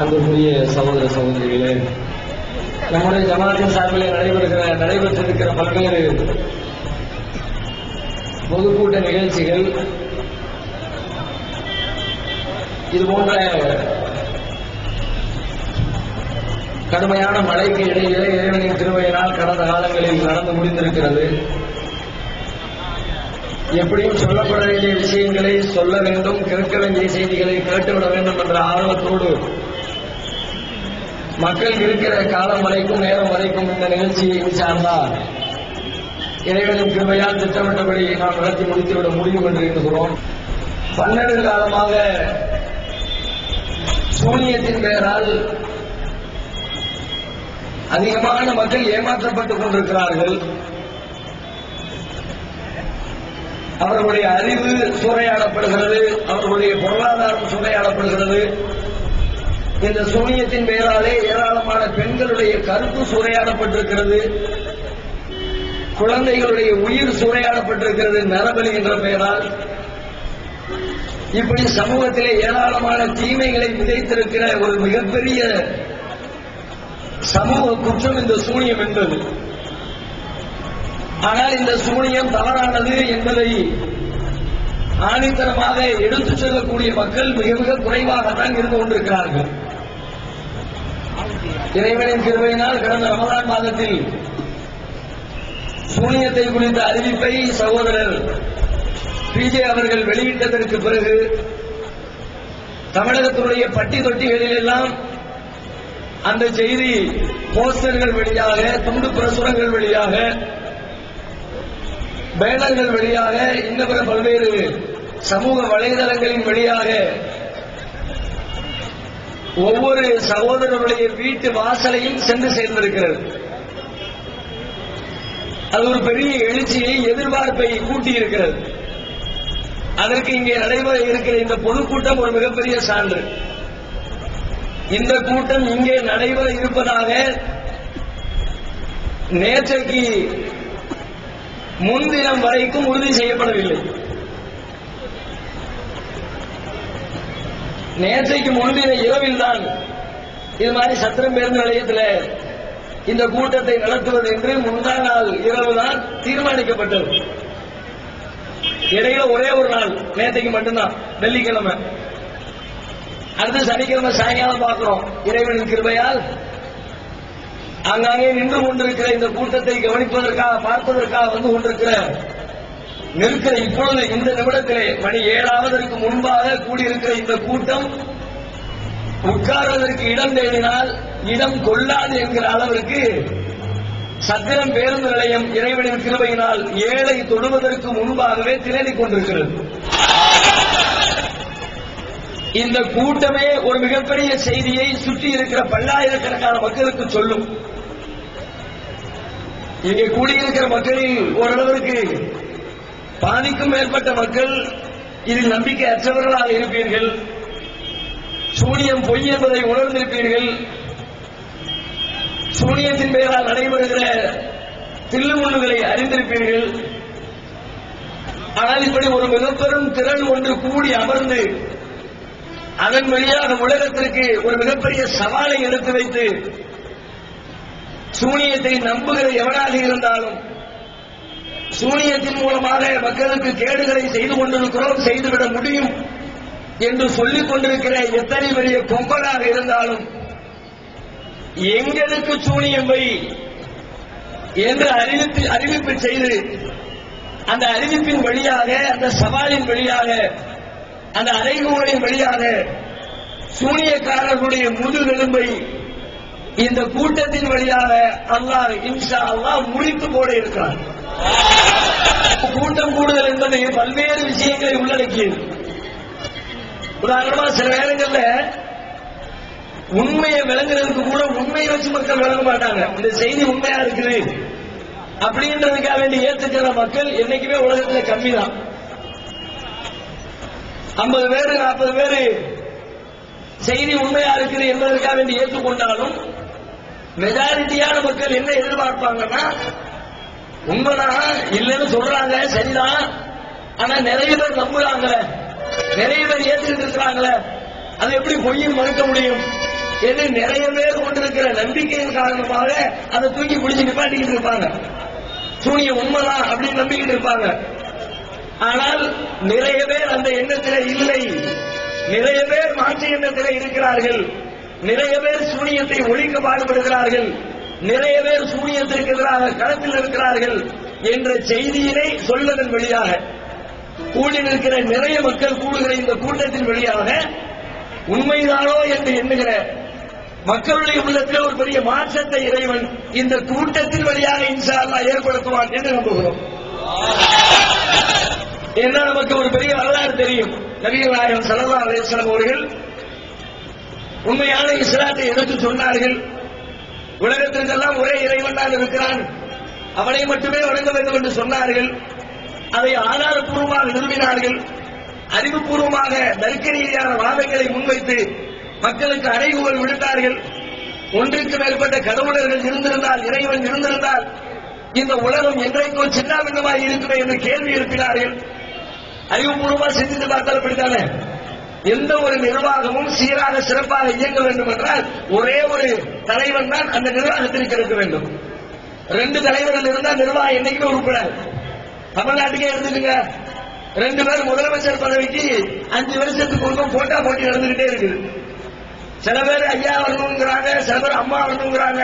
அன்புக்குரிய சகோதர சகோதரிகளே நம்முடைய ஜமாத்தின் சார்பில் நடைபெறுகிற நடைபெற்றிருக்கிற பல்வேறு பொதுக்கூட்ட நிகழ்ச்சிகள் இது போன்ற கடுமையான மழைக்கு இடையிலே இறைவனின் திருவையினால் கடந்த காலங்களில் நடந்து முடிந்திருக்கிறது. எப்படியும் சொல்லப்பட வேண்டிய விஷயங்களை சொல்ல வேண்டும் கேட்க வேண்டிய செய்திகளை கேட்டுவிட வேண்டும் என்ற ஆர்வத்தோடு மக்கள் இருக்கிற காலம் வரைக்கும் நேரம் வரைக்கும் இந்த நிகழ்ச்சியை இன்ஷால்லா இறைவனின் கிருமையால் திட்டமிட்டபடி நாம் நடத்தி முடித்துவிட முடியும் என்று எண்ணுகிறோம். பன்னெண்டு காலமாக சூனியத்தின் பெயரால் அதிகமான மக்கள் ஏமாற்றப்பட்டுக் கொண்டிருக்கிறார்கள். அவர்களுடைய அறிவு சூறையாடப்படுகிறது அவர்களுடைய பொருளாதாரம் சூறையாடப்படுகிறது. இந்த சூனியத்தின் பெயராலே ஏராளமான பெண்களுடைய கருப்பு சூறையாடப்பட்டிருக்கிறது. குழந்தைகளுடைய உயிர் சூறையாடப்பட்டிருக்கிறது நரபலி என்ற பெயரால். இப்படி சமூகத்திலே ஏராளமான தீமைகளை விதைத்திருக்கிற ஒரு மிகப்பெரிய சமூக குற்றம் இந்த சூனியம் என்பது. ஆனால் இந்த சூனியம் தவறானது என்பதை ஆணித்தரமாக எடுத்துச் செல்லக்கூடிய மக்கள் மிக மிக குறைவாகத்தான் இருந்து கொண்டிருக்கிறார்கள். இறைவனின் கிருவையினால் கடந்த ரமதான் மாதத்தில் சூனியத்தை குறித்த அறிவிப்பை சகோதரர் பிஜே அவர்கள் வெளியிட்டதற்கு பிறகு தமிழகத்தினுடைய பட்டி தொட்டிகளில் எல்லாம் அந்த செய்தி போஸ்டர்கள் வழியாக துண்டு பிரசுரங்கள் வழியாக பேனர்கள் வழியாக இன்னும் பிற பல்வேறு சமூக வலைதளங்களின் வழியாக ஒவ்வொரு சகோதரருடைய வீட்டு வாசலையும் சென்று சேர்ந்திருக்கிறது. அது ஒரு பெரிய எழுச்சியை எதிர்பார்ப்பை கூட்டி இருக்கிறது அதற்கு இங்கே நடைபெற இருக்கிற இந்த பொதுக்கூட்டம் ஒரு மிகப்பெரிய சான்று. இந்த கூட்டம் இங்கே நடைபெற இருப்பதாக நேற்றைக்கு முன்தினம் வரைக்கும் உறுதி செய்யப்படவில்லை. நேற்றைக்கு முன்தின இரவில் தான் இது மாதிரி சத்திரம் பேருந்து நிலையத்தில் இந்த கூட்டத்தை நடத்துவது என்று முந்தா நாள் இரவு தான் தீர்மானிக்கப்பட்டது. இடையில ஒரே ஒரு நாள் நேற்றைக்கு மட்டும்தான் வெள்ளிக்கிழமை. அடுத்து சனிக்கிழமை சாயங்காலம் பார்க்கிறோம். இறைவனின் கிருபையால் அங்காங்கே நின்று கொண்டிருக்கிற இந்த கூட்டத்தை கவனிப்பதற்காக பார்ப்பதற்காக வந்து கொண்டிருக்கிற நிற்கிற இப்பொழுது இந்த நிமிடத்திலே மணி ஏழாவதற்கு முன்பாக கூடியிருக்கிற இந்த கூட்டம் உட்கார்வதற்கு இடம் தேடினால் இடம் கொள்ளாது என்கிற அளவிற்கு சத்திரம் பேருந்து நிலையம் இறைவனின் கிருபையினால் ஏழை தொழுவதற்கு முன்பாகவே திரண்டிக் கொண்டிருக்கிறது. இந்த கூட்டமே ஒரு மிகப்பெரிய செய்தியை சுற்றி இருக்கிற பல்லாயிரக்கணக்கான மக்களுக்கு சொல்லும். இங்கே கூடியிருக்கிற மக்களில் ஓரளவிற்கு பாதிக்கும் மேற்பட்ட மக்கள் இதில் நம்பிக்கை அற்றவர்களாக இருப்பீர்கள். சூனியம் பொய் என்பதை உணர்ந்திருப்பீர்கள். சூனியத்தின் பெயரால் நடைபெறுகிற தில்லுமுள்ளுகளை அறிந்திருப்பீர்கள். ஆனால் இப்படி ஒரு மிகப்பெரும் திறன் ஒன்று கூடி அமர்ந்து அதன் வழியாக உலகத்திற்கு ஒரு மிகப்பெரிய சவாலை எடுத்து வைத்து சூனியத்தை நம்புகிற எவனாக இருந்தாலும் சூனியத்தின் மூலமாக மக்களுக்கு கேடுகளை செய்து கொண்டிருக்கிறோம் செய்துவிட முடியும் என்று சொல்லிக் கொண்டிருக்கிற எத்தனை பெரிய கொம்பனாக இருந்தாலும் எங்களுக்கு சூனியம் வை என்று அறிவிப்பு அறிவிப்பு செய்து அந்த அறிவிப்பின் வழியாக அந்த சவாலின் வழியாக அந்த அறைகூலின் வழியாக சூனியக்காரர்களுடைய முதுகெலும்பை இந்த கூட்டத்தின் வழியாக அல்லாஹ் இன்ஷா அல்லாஹ் முடித்து போட இருக்கிறார். கூட்டம் கூடுதல் என்பது பல்வேறு விஷயங்களை உள்ளடக்கியது. உதாரணமா சில நேரங்கள்ல உண்மையை விளங்குறதுக்கு கூட உண்மையை வச்சு மக்கள் விளங்க மாட்டாங்க. இந்த செய்தி உண்மையா இருக்குது? அப்படின்றதுக்காக வேண்டி ஏத்துக்கிற மக்கள் என்னைக்குமே உலகத்துல கம்மி தான் ஐம்பது பேரு நாற்பது பேரு செய்தி உண்மையா இருக்குது என்பதற்காக வேண்டி ஏற்றுக்கொண்டாலும் மெஜாரிட்டியான மக்கள் என்ன எதிர்பார்ப்பாங்கன்னா உண்மைதான்? இல்லைன்னு சொல்றாங்க. சரிதான். ஆனா நிறைய பேர் நம்புறாங்களே. நிறைய பேர் ஏற்றுக்கிட்டு இருக்கிறாங்களே. அது எப்படி பொய்யும் மறுக்க முடியும்? என்று நிறைய பேர் கொண்டிருக்கிற நம்பிக்கையின் காரணமாக அதை தூக்கி பிடிச்சு நிப்பாட்டிக்கிட்டு இருப்பாங்க. சூனிய உண்மைதான் அப்படின்னு நம்பிக்கிட்டு இருப்பாங்க. ஆனால் நிறைய பேர் அந்த எண்ணத்தில் இல்லை. நிறைய பேர் மாற்று எண்ணத்திலே இருக்கிறார்கள். நிறைய பேர் சூனியத்தை ஒழிக்க பாடுபடுகிறார்கள். நிறைய பேர் சூனியத்திற்கு எதிராக களத்தில் இருக்கிறார்கள் என்ற செய்தியினை சொல்வதன் வழியாக கூடி நிற்கிற நிறைய மக்கள் கூடுகிற இந்த கூட்டத்தின் வழியாக உண்மைதானோ என்று எண்ணுகிற மக்களுடைய உள்ளத்தில் ஒரு பெரிய மாற்றத்தை இறைவன் இந்த கூட்டத்தின் வழியாக இன்ஷா ஏற்படுத்துவான் என்று நம்புகிறோம். என்ன நமக்கு ஒரு பெரிய வரலாறு தெரியும். நவீன நாயகம் சல்லா அலிஸ்லாம் அவர்கள் உண்மையான இஸ்லாத்தை எடுத்து சொன்னார்கள்? உலகத்திற்கெல்லாம் ஒரே இறைவன் தான் இருக்கிறான். அவனை மட்டுமே வணங்க வேண்டும் என்று சொன்னார்கள். அதை ஆதாரப்பூர்வமாக நிறுவினார்கள் அறிவுபூர்வமாக தர்க்க ரீதியான வாதங்களை முன்வைத்து மக்களுக்கு அறைகூவல் விடுத்தார்கள். ஒன்றுக்கு மேற்பட்ட கடவுளர்கள் இருந்திருந்தால் இறைவன் இருந்திருந்தால் இந்த உலகம் என்றைக்கோ சின்னாபின்னமாக இருக்குமே என்று கேள்வி எழுப்பினார்கள். அறிவுபூர்வமாக சிந்தித்து பார்த்தால் அப்படித்தானே? எந்த ஒரு நிர்வாகமும் சீராக சிறப்பாக இயங்க வேண்டும் என்றால் ஒரே ஒரு தலைவன் தான் அந்த நிர்வாகத்திற்கு இருக்க வேண்டும். ரெண்டு தலைவர்கள் இருந்தால் நிர்வாகம் என்னைக்குமே உருப்படாது. தமிழ்நாட்டுக்கே எடுத்துக்கங்க. ரெண்டு பேர் முதலமைச்சர் பதவிக்கு அஞ்சு வருஷத்துக்கு ஒருக்கும் போட்டா போட்டி நடந்துகிட்டே இருக்குது. சில பேர் ஐயா வரணுங்கிறாங்க சில பேர் அம்மா வரணுங்கிறாங்க.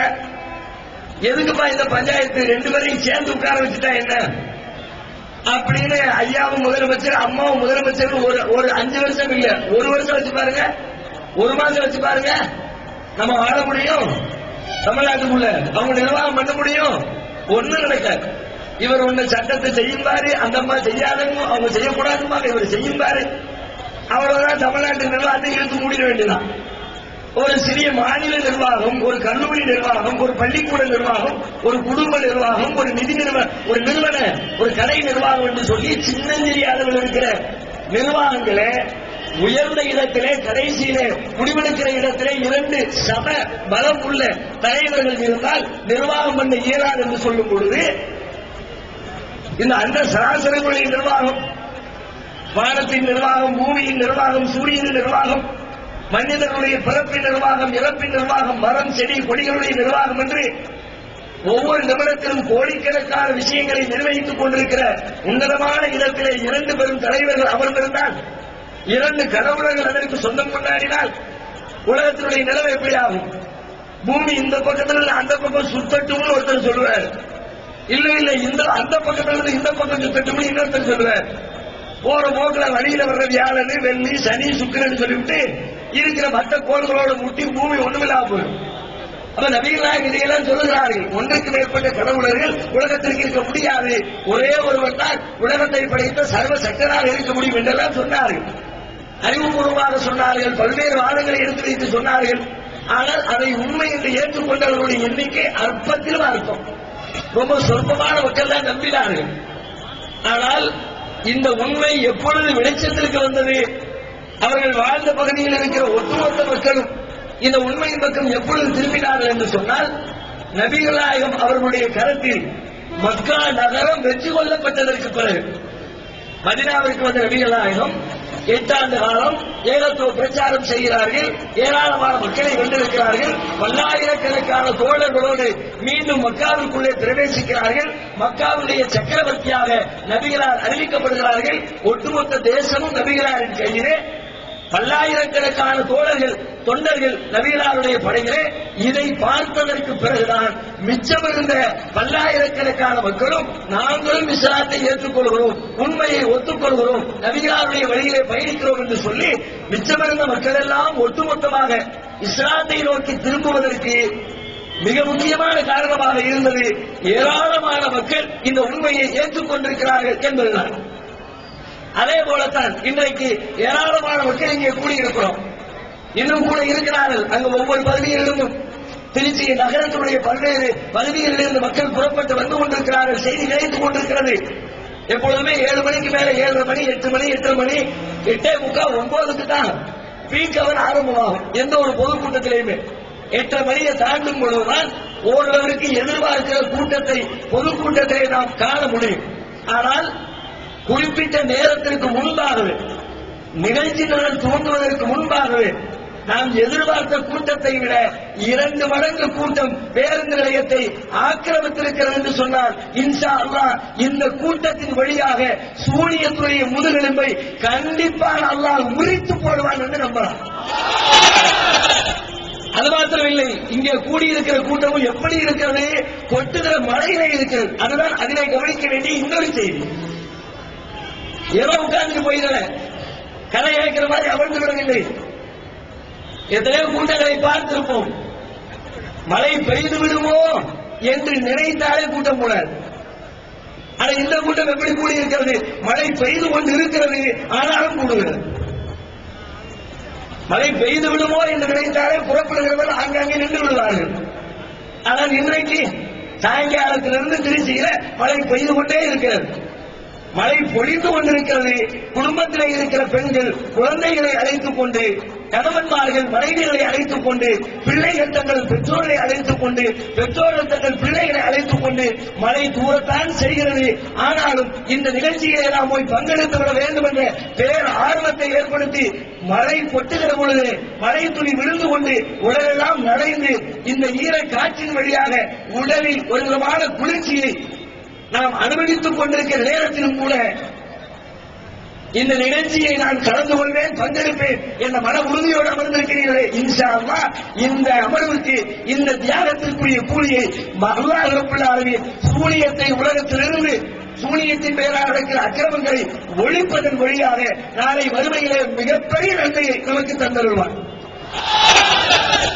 எதுக்குப்பா இந்த பஞ்சாயத்து? ரெண்டு பேரையும் சேர்ந்து உட்கார வச்சுட்டா என்ன? அப்படின்னு ஐயாவும் முதலமைச்சர் அம்மாவும் முதலமைச்சர் ஒரு ஒரு அஞ்சு வருஷம் இல்ல. ஒரு வருஷம் வச்சு பாருங்க. ஒரு மாசம் வச்சு பாருங்க. நம்ம வாழ முடியும். தமிழ்நாட்டுக்குள்ள அவங்க நிர்வாகம் பண்ண முடியும். ஒண்ணு நடக்காது. இவர் ஒண்ணு சட்டத்தை செய்யும்பாரு அந்த அம்மா செய்யாதவங்க அவங்க செய்யக்கூடாதுமா இவர் செய்யும் பாரு அவ்வளவுதான் தமிழ்நாட்டு நிர்வாகத்தை இழுத்து மூடிட வேண்டியதான் ஒரு சிறிய மாநில நிர்வாகம் ஒரு கல்லூரி நிர்வாகம் ஒரு பள்ளிக்கூட நிர்வாகம் ஒரு குடும்ப நிர்வாகம் ஒரு நிதி நிறுவனம் ஒரு நிறுவன ஒரு கடை நிர்வாகம் என்று சொல்லி சின்னஞ்சிறிய அளவில் இருக்கிற நிர்வாகங்களே உயர்ந்த இடத்திலே கடைசியிலே முடிவெடுக்கிற இடத்திலே இரண்டு சம பலம் உள்ள தலைவர்கள் இருந்தால் நிர்வாகம் பண்ண இயலாது என்று சொல்லும் பொழுது இந்த அந்த சராசரங்களுடைய நிர்வாகம் வானத்தின் நிர்வாகம் பூமியின் நிர்வாகம் சூரியனின் நிர்வாகம் மனிதர்களுடைய பிறப்பின் நிர்வாகம் இறப்பின் நிர்வாகம் மரம் செடி கொடிகளுடைய நிர்வாகம் என்று ஒவ்வொரு நிமிடத்திலும் கோடிக்கணக்கான விஷயங்களை நிர்வகித்துக் கொண்டிருக்கிற உன்னதமான இடத்திலே இரண்டு பெரும் தலைவர்கள் அமர்ந்திருந்தால் இரண்டு கடவுளர்கள் அதற்கு சொந்தம் கொண்டாடினால் உலகத்தினுடைய நிலவு எப்படி ஆகும் பூமி இந்த பக்கத்துல இருந்து அந்த பக்கம் சுத்தட்டும்னு ஒருத்தர் சொல்லுவார். இல்ல இல்ல இந்த அந்த பக்கத்துல இருந்து இந்த பக்கம் சுத்தட்டும்னு இன்னொருத்தர் சொல்லுவார். போற போக்குல வழியில வர்ற வியாழனு வெள்ளி சனி சுக்கரன் சொல்லிவிட்டு இருக்கிற மற்ற கோள்களோட முட்டி பூமி ஒண்ணுமில்லாம போயிடும். அப்ப நபிகளாக இதையெல்லாம் சொல்லுகிறார்கள். ஒன்றுக்கு மேற்பட்ட கடவுளர்கள் உலகத்திற்கு இருக்க முடியாது. ஒரே ஒருவர் தான் உலகத்தை படைத்த சர்வ சக்தனாக இருக்க முடியும் என்றெல்லாம் சொன்னார்கள். அறிவுபூர்வமாக சொன்னார்கள். பல்வேறு வாதங்களை எடுத்து வைத்து சொன்னார்கள். ஆனால் அதை உண்மை என்று ஏற்றுக்கொண்டவர்களுடைய எண்ணிக்கை அற்பத்திலும் அர்த்தம் ரொம்ப சொற்பமான மக்கள் தான் நம்பினார்கள். ஆனால் இந்த உண்மை எப்பொழுது வெளிச்சத்திற்கு வந்தது? அவர்கள் வாழ்ந்த பகுதியில் இருக்கிற ஒட்டுமொத்த மக்களும் இந்த உண்மையின் பக்கம் எப்பொழுது திரும்பினார்கள் என்று சொன்னால் நபிகள் அவர்களுடைய கருத்தில் மக்கா நகரம் வெற்றி கொள்ளப்பட்டதற்கு பிறகு மதினாவிற்கு வந்த நபிகளாயகம் எட்டாண்டு காலம் ஏகத்துவ பிரச்சாரம் செய்கிறார்கள் ஏராளமான மக்களை வென்றிருக்கிறார்கள் பல்லாயிரக்கணக்கான தோழர்களோடு மீண்டும் மக்காவிற்குள்ளே பிரவேசிக்கிறார்கள் மக்காவுடைய சக்கரவர்த்தியாக நபிகளார் அறிவிக்கப்படுகிறார்கள் ஒட்டுமொத்த தேசமும் நபிகளாரின் கையிலே பல்லாயிரக்கணக்கான தோழர்கள் தொண்டர்கள் நவீனாருடைய படைகளே இதை பார்த்ததற்கு பிறகுதான் மிச்சமிருந்த பல்லாயிரக்கணக்கான மக்களும் நாங்களும் இஸ்லாத்தை ஏற்றுக்கொள்கிறோம் உண்மையை ஒத்துக்கொள்கிறோம் நவீனாருடைய வழியிலே பயணிக்கிறோம் என்று சொல்லி மிச்சமிருந்த மக்கள் எல்லாம் ஒட்டுமொத்தமாக இஸ்லாத்தை நோக்கி திரும்புவதற்கு மிக முக்கியமான காரணமாக இருந்தது ஏராளமான மக்கள் இந்த உண்மையை ஏற்றுக்கொண்டிருக்கிறார்கள் என்பதுதான். அதே போலத்தான் இன்றைக்கு ஏராளமான மக்கள் இங்கே கூடியிருக்கிறோம். இன்னும் கூட இருக்கிறார்கள். அங்கு ஒவ்வொரு பகுதியிலிருந்தும் திருச்சி நகரத்தினுடைய பல்வேறு பகுதிகளிலிருந்து மக்கள் புறப்பட்டு வந்து கொண்டிருக்கிறார்கள். செய்தி கிடைத்துக் கொண்டிருக்கிறது. எப்பொழுதுமே ஏழு மணிக்கு மேல ஏழரை மணி எட்டு மணி எட்டரை மணி எட்டே முக்கால் ஒன்பதுக்கு தான் பீக் அவர் ஆரம்பமாகும். எந்த ஒரு பொதுக்கூட்டத்திலையுமே எட்டரை மணியை தாண்டும் பொழுதுதான் ஓரளவிற்கு எதிர்பார்க்கிற கூட்டத்தை பொதுக்கூட்டத்தை நாம் காண முடியும். ஆனால் குறிப்பிட்ட நேரத்திற்கு முன்பாகவே நிகழ்ச்சி நாள் துவங்குவதற்கு முன்பாகவே நாம் எதிர்பார்த்த கூட்டத்தை விட இரண்டு மடங்கு கூட்டம் பேருந்து நிலையத்தை ஆக்கிரமித்திருக்கிறது என்று சொன்னால் இன்ஷா அல்லாஹ் இந்த கூட்டத்தின் வழியாக சூனியத்துடைய முதுகெலும்பை கண்டிப்பாக அல்லாஹ் முறித்து போடுவான் என்று நம்பலாம். அது மாத்திரமில்லை இங்கே கூடியிருக்கிற கூட்டமும் எப்படி இருக்கிறது? கொட்டுகிற மழையிலே இருக்கிறது. அதுதான் அதிலே கவனிக்க வேண்டிய இன்னொரு செய்தி. ஏதோ உட்கார்ந்து போயிடல கதை கேட்கிற மாதிரி அமர்ந்து விடவில்லை எத்தனையோ கூட்டங்களை பார்த்திருப்போம். மழை பெய்து விடுமோ என்று நினைத்தாலே கூட்டம் கூடாது ஆனா இந்த கூட்டம் எப்படி கூடி இருக்கிறது மழை பெய்து கொண்டு இருக்கிறது ஆனாலும் கூடுகிறது. மழை பெய்து விடுமோ என்று நினைத்தாலே புறப்படுகிறவர்கள் ஆங்காங்கே நின்று விடுவார்கள். ஆனால் இன்றைக்கு சாயங்காலத்திலிருந்து திருச்சியில மழை பெய்து கொண்டே இருக்கிறது. மழை பொழிந்து கொண்டிருக்கிறது. குடும்பத்திலே இருக்கிற பெண்கள் குழந்தைகளை அழைத்துக் கொண்டு கணவன்மார்கள் மனைவிகளை அழைத்துக் கொண்டு பிள்ளைகள் தங்கள் பெற்றோரை அழைத்துக் கொண்டு பெற்றோர்கள் தங்கள் பிள்ளைகளை அழைத்துக் கொண்டு மழை தூரத்தான் செய்கிறது ஆனாலும் இந்த நிகழ்ச்சியிலே நாம் போய் பங்கெடுத்து விட வேண்டும் என்ற பேர் ஆர்வத்தை ஏற்படுத்தி மழை கொட்டுகிற பொழுது மழை துளி விழுந்து கொண்டு உடலெல்லாம் நடைந்து இந்த ஈர காற்றின் வழியாக உடலில் ஒரு விதமான குளிர்ச்சியை நாம் அனுமதித்துக் கொண்டிருக்கிற நேரத்திலும் கூட இந்த நிகழ்ச்சியை நான் கலந்து கொள்வேன் பங்கெடுப்பேன் என்ற மன உறுதியோடு அமர்ந்திருக்கிறீர்களே இன்ஷா இந்த அமர்வுக்கு இந்த தியாகத்திற்குரிய கூலியை அல்லாஹ் ரப்பல் ஆலமீன் சூனியத்தை உலகத்திலிருந்து சூனியத்தின் பெயராக நடக்கிற அக்கிரமங்களை ஒழிப்பதன் வழியாக நாளை வறுமையிலே மிகப்பெரிய நன்மையை நமக்கு தந்தருவார்